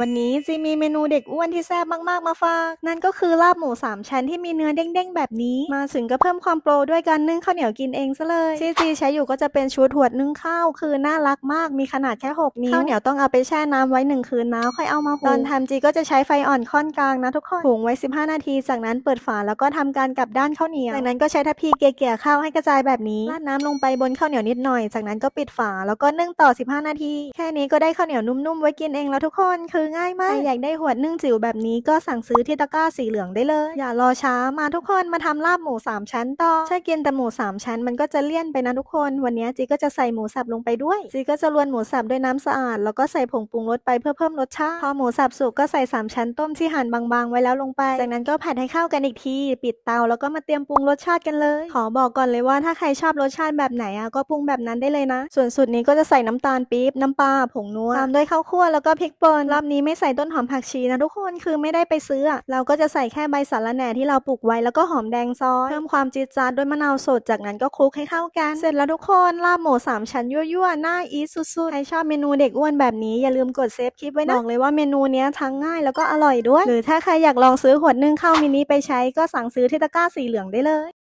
วันนี้จีมีเมนูเด็กอ้วนที่แซ่บมาก ๆ มาฝาก นั่นก็คือลาบหมูสามชั้นที่มีเนื้อเด้ง ๆ แบบนี้ มาถึงก็เพิ่มความโปรด้วยการนึ่งข้าวเหนียวกินเองซะเลยที่จีใช้อยู่ก็จะเป็นชุดหวดนึ่งข้าว คือน่ารักมากมีขนาดแค่ 6 นิ้วข้าวเหนียวต้องเอาไปแช่น้ำไว้หนึ่งคืนนะค่อยเอามาหุงตอนทำจีก็จะใช้ไฟอ่อนค่อนกลางนะทุกคนหุงไว้ 15 นาที จากนั้นเปิดฝาแล้วก็ทำการกลับด้านข้าวเหนียวจากนั้นก็ใช้ทัพพีเกลี่ยๆข้าวให้กระจายแบบนี้ราดน้ำลงไปบนข้าวเหนียวนิดหน่อย จากนั้นก็ปิดฝาแล้วก็นึ่งต่อ 15 นาที แค่นี้ก็ได้ข้าวเหนียวนุ่มๆไว้กินเองแล้วทุกคนคือง่ายมากใครอยากได้หวดนึ่งจิ๋วแบบนี้ก็สั่งซื้อที่ตะกร้าสีเหลืองได้เลย อย่ารอช้ามาทุกคนมาทำลาบหมูสามชั้นต่อถ้ากินแต่หมูสามชั้นมันก็จะเลี่ยนไปนะทุกคน วันนี้จีก็จะใส่หมูสับลงไปด้วย จีก็จะรวนหมูสับด้วยน้ำสะอาด แล้วก็ใส่ผงปรุงรสไปเพื่อเพิ่มรสชาติ พอหมูสับสุกก็ใส่สามชั้นต้มที่หั่นบางๆ ไว้แล้วลงไป จากนั้นก็ผัดให้เข้ากันอีกที ปิดเตาแล้วก็มาเตรียมปรุงรสชาติกันเลย ขอบอกก่อนเลยว่าถ้าใครชอบรสชาติแบบไหนอะก็ปรุงแบบนั้นได้เลยนะ ส่วนสูตรนี้ก็จะใส่น้ำตาลปี๊บน้ำปลาผงนัวตามด้วยข้าวคั่วแล้วก็พริกป่นรอบนี้ไม่ใส่ต้นหอมผักชีนะทุกคนคือไม่ได้ไปซื้ออะเราก็จะใส่แค่ใบสะระแหน่ที่เราปลูกไว้แล้วก็หอมแดงซอยเพิ่มความจี๊ดจ๊าดด้วยมะนาวสดจากนั้นก็คลุกให้เข้ากัน เสร็จแล้วทุกคนลาบหมูสามชั้นยั่วๆหน่าอีสุดๆใครชอบเมนูเด็กอ้วนแบบนี้อย่าลืมกดเซฟคลิปไว้นะบอกเลยว่าเมนูนี้ทั้งง่ายแล้วก็อร่อยด้วย หรือถ้าใครอยากลองซื้อขวดนึ่งข้าวมินิไปใช้ก็สั่งซื้อที่ตะกร้าสีเหลืองได้เลย